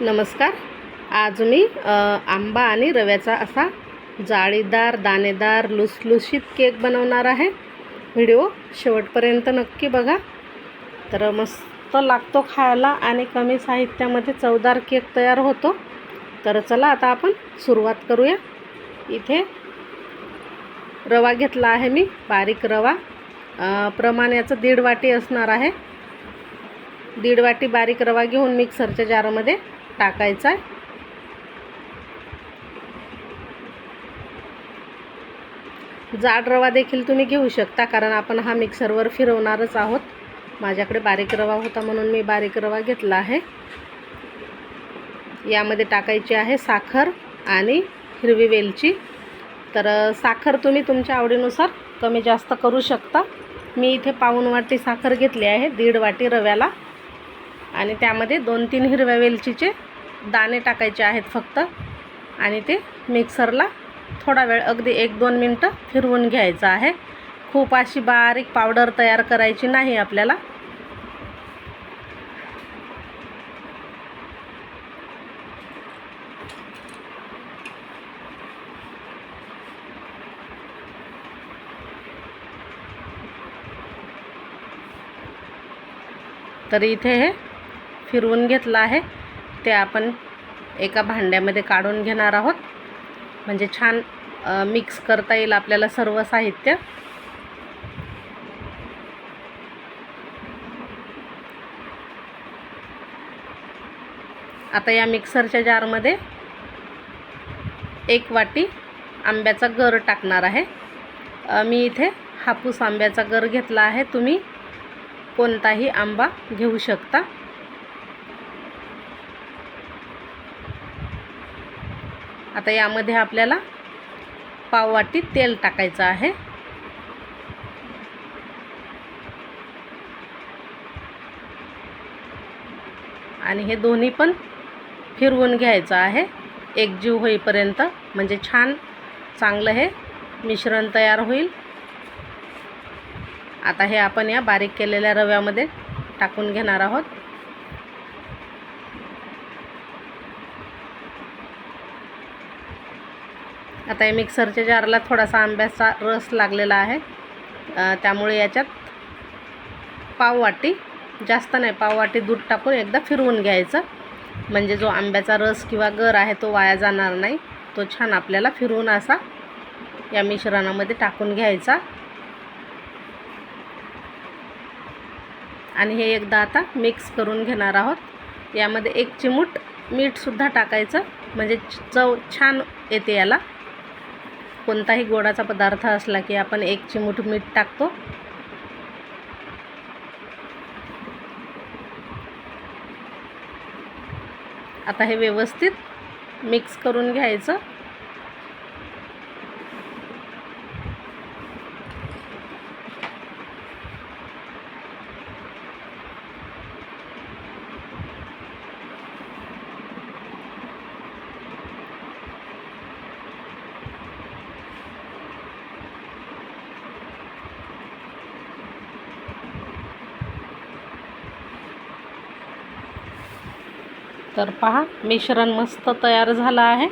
नमस्कार. आज मी आंबा आणि रव्याचा असा जाळीदार दाणेदार लुसलुशीत केक बनवणार आहे. व्हिडिओ शेवटपर्यंत नक्की बघा. तर मस्त लागतो खायला आणि कमी साहित्यामध्ये चवदार केक तयार होतो. तर चला आता आपण सुरुवात करूया. इथे रवा घेतला आहे मी बारीक रवा. प्रमाण याचं दीड वाटी असणार आहे. दीड वाटी बारीक रवा घेऊन मिक्सरच्या जारमध्ये टाकायचा आहे. जाड रवा देखील तुम्ही घेऊ शकता कारण आपण हा मिक्सरवर फिरवणारच आहोत. माझ्याकडे बारीक रवा होता म्हणून मी बारीक रवा घेतला आहे. यामध्ये टाकायची आहे साखर आणि हिरवी वेलची. तर साखर तुम्ही तुमच्या आवडीनुसार कमी जास्त करू शकता. मी इथे पाऊण वाटी साखर घेतली आहे दीड वाटी रव्याला. आणि त्यामध्ये दोन तीन हिरव्या वेलचीचे दाणे टाकायचे आहेत फक्त. आणि ते मिक्सरला थोडा वेळ अगदी एक दोन मिनटं फिरवून घ्यायचं आहे. खूप अशी बारीक पावडर तयार करायची नाही आपल्याला. तर इथे हे फिरवून घेतलं आहे. ते आपण एका भांड्यामध्ये काढून घेणार आहोत. म्हणजे छान मिक्स करता येईल आपल्याला सर्व साहित्य. आता या मिक्सरच्या जारमध्ये एक वाटी आंब्याचा गर टाकणार आहे. मी इथे हापूस आंब्याचा गर घेतला आहे. तुम्ही कोणताही आंबा घेऊ शकता. आता यामध्ये आपल्याला पाववाटी तेल टाकायचं आहे. आणि हे दोन्ही पण फिरवून घ्यायचं आहे. एकजीव होईपर्यंत म्हणजे छान चांगलं हे मिश्रण तयार होईल. आता हे आपण या बारीक केलेल्या रव्यामध्ये टाकून घेणार आहोत. आता या मिक्सरच्या जारला थोडासा आंब्याचा रस लागलेला आहे. त्यामुळे याच्यात पाववाटी जास्त नाही पाववाटी दूध टाकून एकदा फिरवून घ्यायचं. म्हणजे जो आंब्याचा रस किंवा गर आहे तो वाया जाणार नाही. तो छान आपल्याला फिरवून असा या मिश्रणामध्ये टाकून घ्यायचा. आणि हे एकदा आता मिक्स करून घेणार आहोत. यामध्ये एक चिमूट मीठसुद्धा टाकायचं. म्हणजे चव छान येते याला. कोणताही गोडाचा पदार्थ असला की आपण एक चिमूट मीठ टाकतो. आता हे व्यवस्थित मिक्स करून घ्यायचं. तर पहा मिश्रण मस्त तयार झालं आहे.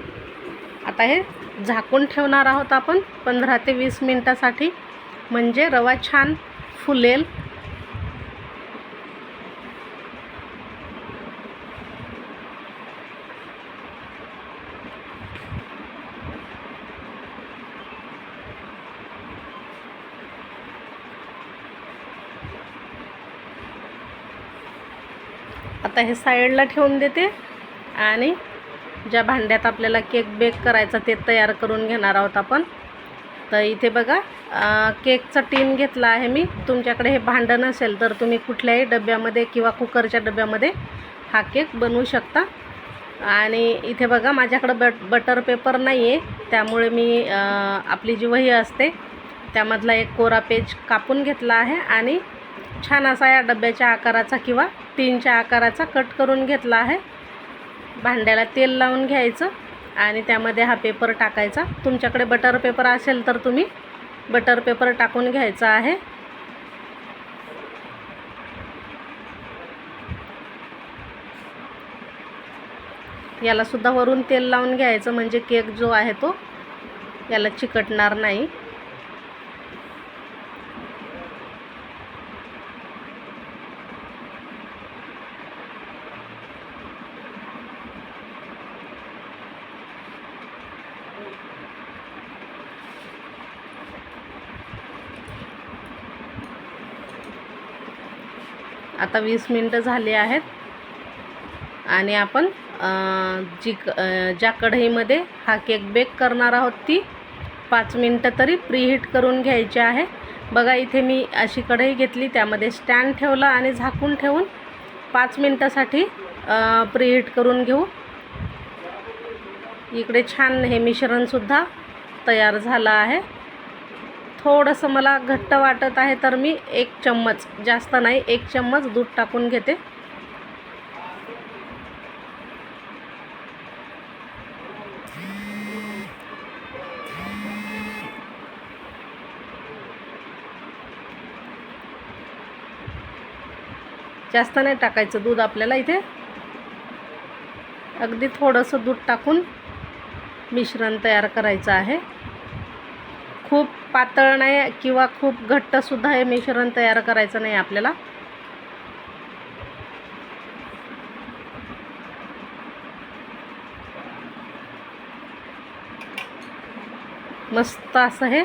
आता हे झाकून ठेवणार आहोत आपण पंधरा ते वीस मिनटासाठी. म्हणजे रवा छान फुलेल. आता हे साईडला ठेवून देते. आणि ज्या भांड्यात आपल्याला केक बेक करायचा ते तयार करून घेणार आहोत आपण. तर इथे बघा केकचं केकचा टीन घेतला आहे मी. तुमच्याकडे हे भांडं नसेल तर तुम्ही कुठल्याही डब्यामध्ये किंवा कुकरच्या डब्यामध्ये हा केक बनवू शकता. आणि इथे बघा माझ्याकडं बट बटर पेपर नाही आहे त्यामुळे मी आपली जी वही असते त्यामधला एक कोरा पेज कापून घेतला आहे. आणि छान असा या डब्याच्या आकाराचा किंवा टीनच्या आकाराचा कट करून घेतला आहे. भांड्याला तेल लावून घ्यायचं आणि त्यामध्ये हा पेपर टाकायचा. तुमच्याकडे बटर पेपर असेल तर तुम्ही बटर पेपर टाकून घ्यायचा आहे. यालासुद्धा वरून तेल लावून घ्यायचं म्हणजे केक जो आहे तो याला चिकटणार नाही. आता वीस मिनटं झाली आहेत. आणि आपण जी क ज्या कढईमध्ये हा केक बेक करणार आहोत ती पाच मिनटं तरी प्रीहीट करून घ्यायची आहे. बघा इथे मी अशी कढई घेतली त्यामध्ये स्टँड ठेवला आणि झाकून ठेवून पाच मिनटासाठी प्रीहीट करून घेऊ. इकडे छान हे मिश्रणसुद्धा तयार झालं आहे. थोडंसं मला घट्ट वाटत आहे तर मी एक चम्मच जास्त नाही एक चम्मच दूध टाकून घेते. जास्त नाही टाकायचं दूध आपल्याला इथे. अगदी थोडंसं दूध टाकून मिश्रण तयार करायचं आहे. खूप पातळ नाही किंवा खूप घट्टसुद्धा हे मिश्रण तयार करायचं नाही आपल्याला. मस्त असं हे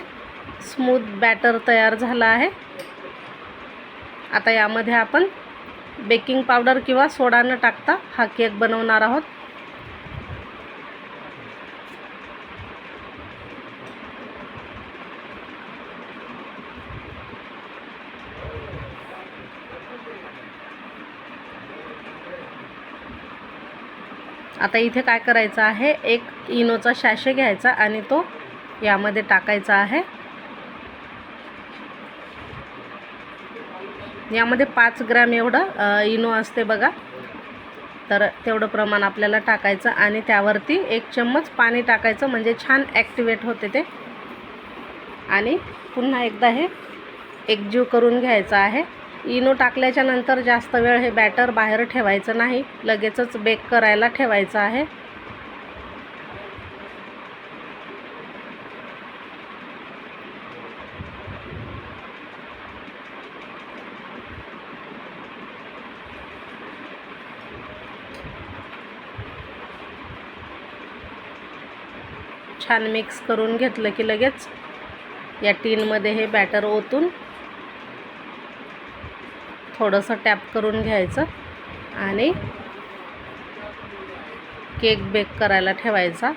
स्मूथ बॅटर तयार झालं आहे. आता यामध्ये आपण बेकिंग पावडर किंवा सोडा न टाकता हा केक बनवणार आहोत. आता इथे काय करायचं आहे? एक इनोचा शॅशे घ्यायचा आणि तो यामध्ये टाकायचा आहे. यामध्ये पाच ग्रॅम एवढं इनो असते बघा. तर तेवढं प्रमाण आपल्याला टाकायचं आणि त्यावरती एक चम्मच पाणी टाकायचं म्हणजे छान ॲक्टिवेट होते ते. आणि पुन्हा एकदा हे एकजीव करून घ्यायचं आहे. इनो टाकल्याच्या नंतर जास्त वेळ हे बॅटर बाहेर ठेवायचं नाही. लगेचच बेक करायला ठेवायचं आहे. छान मिक्स करून घेतलं की लगेच या टीनमध्ये हे बॅटर ओतून थोडंसं टॅप करून घ्यायचं आणि केक बेक करायला ठेवायचा.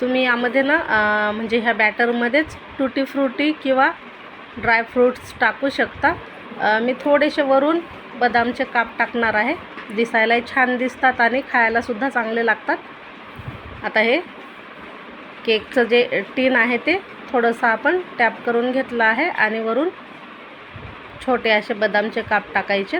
तुम्ही यामध्ये ना म्हणजे ह्या बॅटरमध्येच टुटी फ्रुटी किंवा ड्रायफ्रूट्स टाकू शकता. मी थोडेसे वरून बदामचे काप टाकणार आहे. दिसायलाही छान दिसतात आणि खायलासुद्धा चांगले लागतात. आता हे केकचं जे टीन आहे ते थोडंसं आपण टॅप करून घेतलं आहे आणि वरून छोटे असे बदामचे काप टाकायचे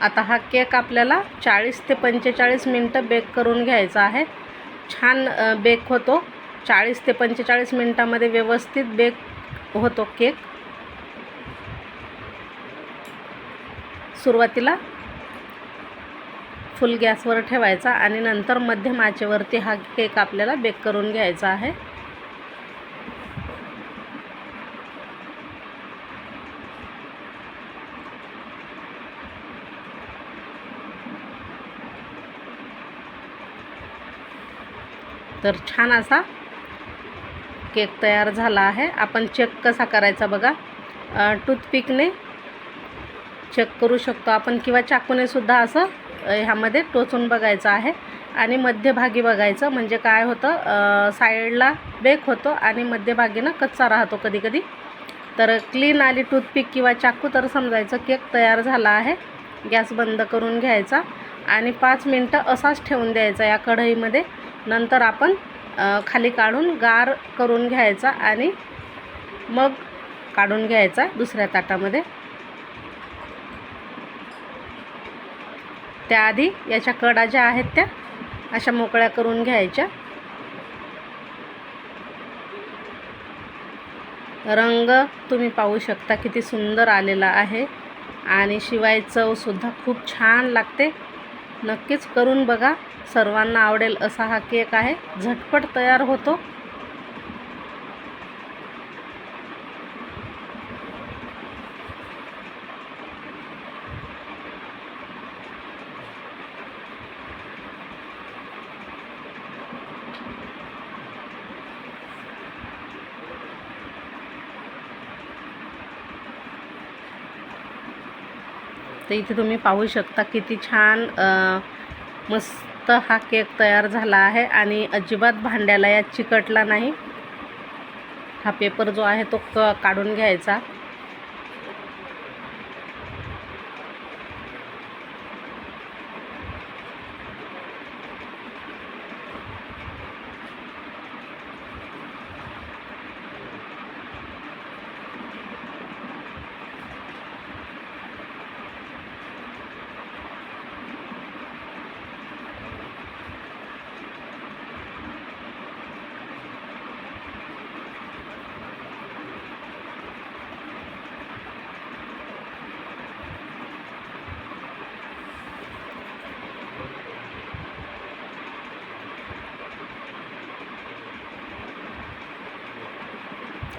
आता हा केक आपल्याला चाळीस ते पंचेचाळीस मिनटं बेक करून घ्यायचा आहे. छान बेक होतो. चाळीस ते पंचेचाळीस मिनटामध्ये व्यवस्थित बेक होतो केक. सुरुवातीला फुल गॅसवर ठेवायचा आणि नंतर मध्यम आचेवरती हा केक आपल्याला बेक करून घ्यायचा आहे. तर छान असा केक तयार झाला आहे. आपण चेक कसा करायचा बघा. टूथपिकने चेक करू शकतो आपण किंवा चाकूने सुद्धा असं ह्यामध्ये टोचून बघायचं आहे. आणि मध्यभागी बघायचं म्हणजे काय होतं साईडला बेक होतो आणि मध्यभागीनं कच्चा राहतो कधी कधी तर क्लीन आली टूथपिक किंवा चाकू तर समजायचं केक तयार झाला आहे. गॅस बंद करून घ्यायचा आणि पाच मिनटं असाच ठेवून द्यायचा या कढईमध्ये. नंतर आपण खाली काढून गार करून घ्यायचा आणि मग काढून घ्यायचा दुसऱ्या ताटामध्ये. त्याआधी याच्या कडा ज्या आहेत त्या अशा मोकळ्या करून घ्यायच्या. रंग तुम्ही पाहू शकता किती सुंदर आलेला आहे आणि शिवाय चवसुद्धा खूप छान लागते. नक्कीच करून बघा. सर्वांना आवडेल असा हा केक आहे. झटपट तयार होतो. तर इथे तुम्ही पाहू शकता किती छान मस्त हा केक तयार झाला आहे आणि अजिबात भांड्याला यात चिकटला नाही. हा पेपर जो आहे तो क काढून घ्यायचा.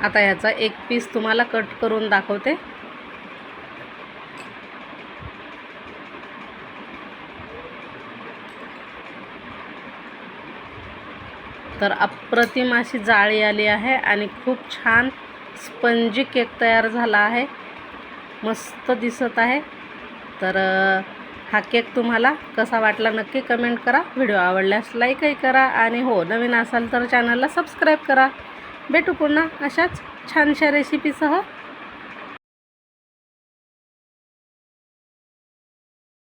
आता याचा एक पीस तुम्हाला कट करून दाखवते. तर अप्रतिम अशी जाळी आली आहे आणि खूप छान स्पंजी केक तयार झाला आहे. मस्त दिसत आहे. तर हा केक तुम्हाला कसा वाटला नक्की कमेंट करा. व्हिडिओ आवडल्यास लाईकही करा आणि हो नवीन असाल तर चॅनलला सबस्क्राईब करा. भेटू पुन्हा अशाच छानशा रेसिपीसह